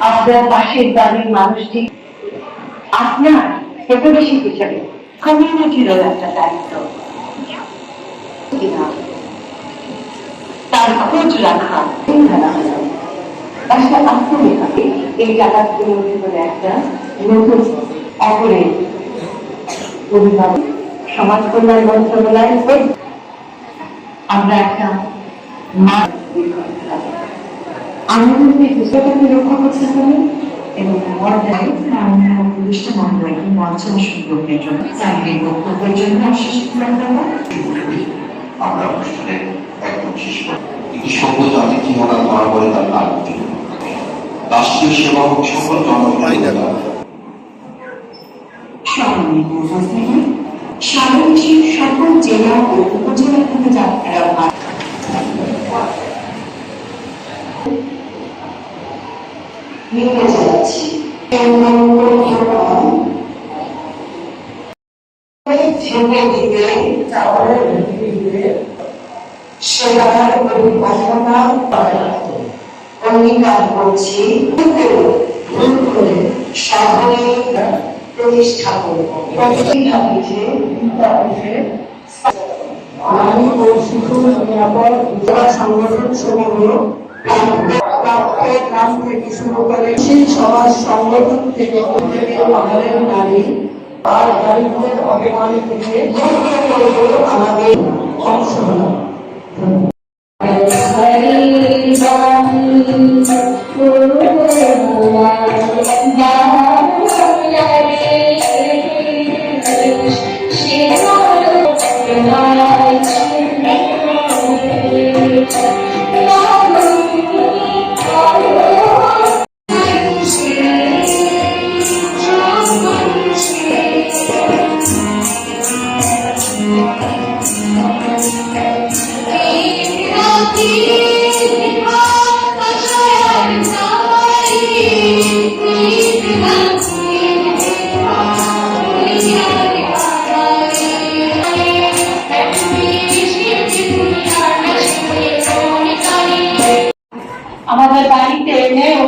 আপনার পাশের বাড়ির মানুষটি। আপনার একটা দায়িত্ব। তার খোঁজ রাখা। আত্মলেখা এই জায়গাগুলোর ভিতরে একটা নতুন অপরে সমাজ কল্যাণ মন্ত্রণালয় আমরা একটা মা আমাদের হিসেবে রক্ষা করতে হবে এবং সুযোগের জন্য চাকরির বক্তব্যের জন্য অশেষ ধন্যবাদ আমরা অনুষ্ঠানে একদম শেষ করি একটি সভ্য জাতি ধরা পড়ে তার নাম রাষ্ট্রীয় সেবা হোক সকল সম্মানিত সকল জেলা ও উপজেলা থেকে যাত্রীরা ভাগ নিতে যাচ্ছি ছেড়ে দিতে যাওয়ার সেবার অভিজ্ঞতা অঙ্গীকার করছি। ভুল করে প্রতিষ্ঠা করব। প্রতিষ্ঠা হয়েছে আমি ও শিশু নিরাপদ সংগঠন সমূহ প্রাপ্তের গ্রাম থেকে শুরু করে সেই সমাজ সংগঠন থেকে আমাদের নারী আর নারীদের অপমান থেকে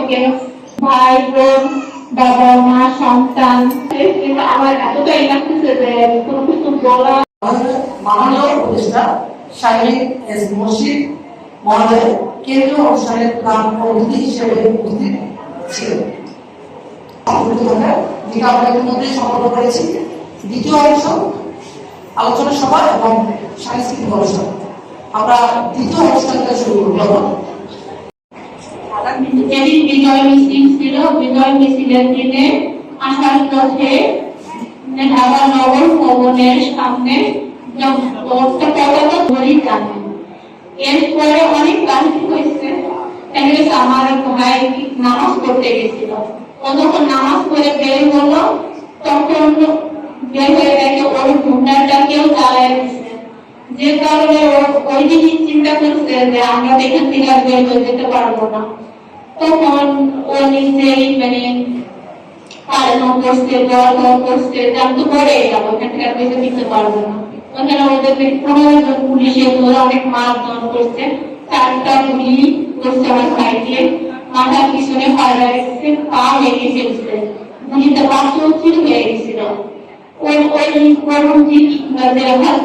ওকে ভাই, বোন, বাবা, মা, সন্তান আমার এতটাই লাগতেছে যে কোনো কিছু বলা দ্বিতীয় অংশ, আলোচনা সভা এবং সাংস্কৃতিক অনুষ্ঠান। আমরা দ্বিতীয় অনুষ্ঠানটা শুরু করব। যেদিন বিজয় মিছিল ছিল, বিজয় মিছিলের দিনে আসার পথে ঢাকা নগর ভবনের সামনে এরপরে অনেক গান্ধী হয়েছে। আমার ভাই নামাজ পড়তে গেছিল। ও নামাজ পড়ে বের হলো তখন বের হয়ে দেখে ওর ঘুমটাটা কেউ জ্বালায় দিচ্ছে যে কারণে ওই দিনই চিন্তা করছে যে আমরা এখান থেকে বের হয়ে যেতে পারব না। তখন ও নিজেই মানে কারণ করছে গল্প করছে যে তো পরে যাব এখান থেকে আর দিতে পারব না।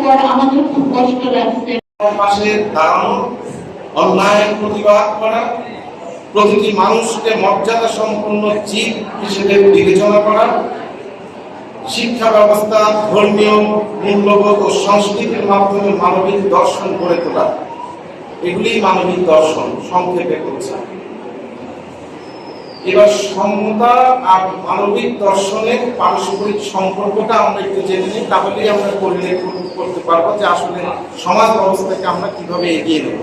পর আমাদের খুব কষ্ট লাগছে। প্রতিটি মানুষকে মর্যাদা সম্পন্ন জীব হিসেবে বিবেচনা করা, শিক্ষা ব্যবস্থা, ধর্মীয়, মূল্যবোধ ও সংস্কৃতির মাধ্যমে মানবিক দর্শন গড়ে তোলা। এগুলি মানবিক দর্শন, সংক্ষেপে করছে এবার সমতা আর মানবিক দর্শনের পারস্পরিক সম্পর্কটা আমরা একটু জেনে নিই, তাহলেই আমরা করলে করতে পারব যে আসলে সমাজ ব্যবস্থাকে আমরা কীভাবে এগিয়ে নেব।